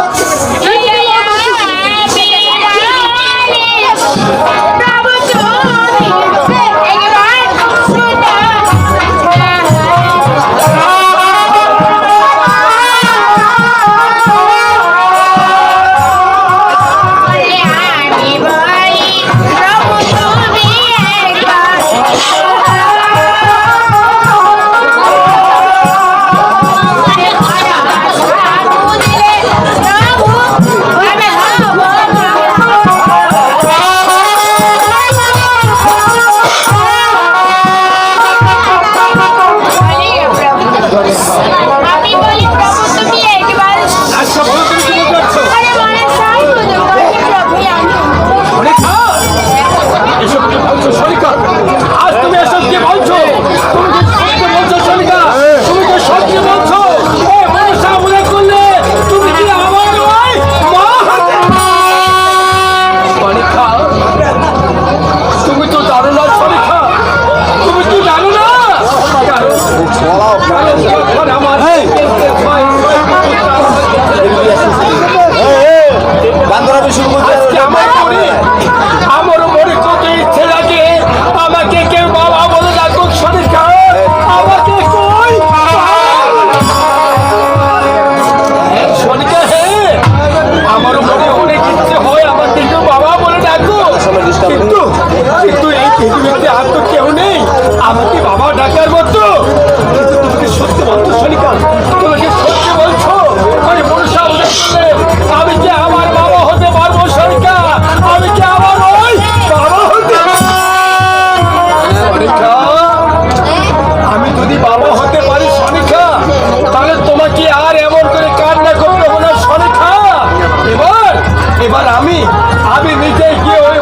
Oh, করে কান্না করবে ওনার সরে খা এবার এবার আমি আমি নিজে গিয়ে ওই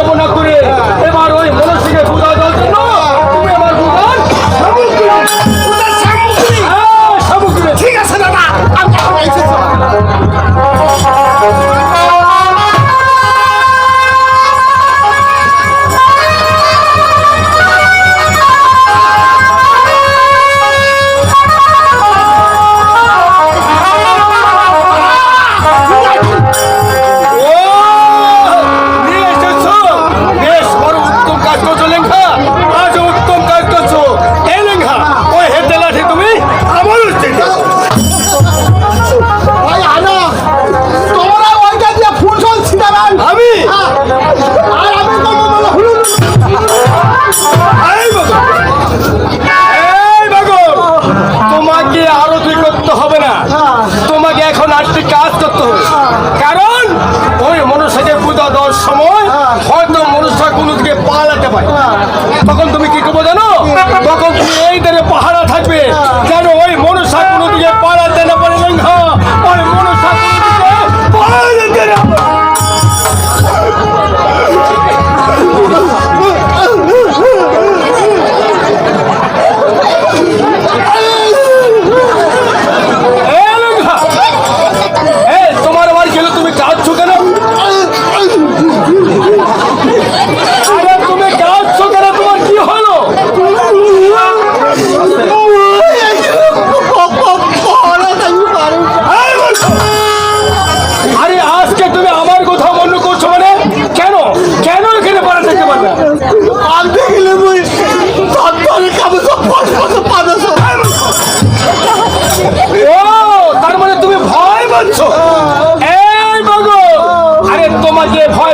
Llevo una একটি কাজ করতে হবে। কারণ ওই মনুষ্যকে পূজা দেওয়ার সময় হয়তো মনুষ্য কোনো দিকে পালাতে পারে। হ্যাঁ। তখন তুমি কি করব জানো? হ্যাঁ। তখন তুমি এই দিনে পাহারা থাকবে। কেন ওই বলছো? এই বগো আরে তোমাকে ভয়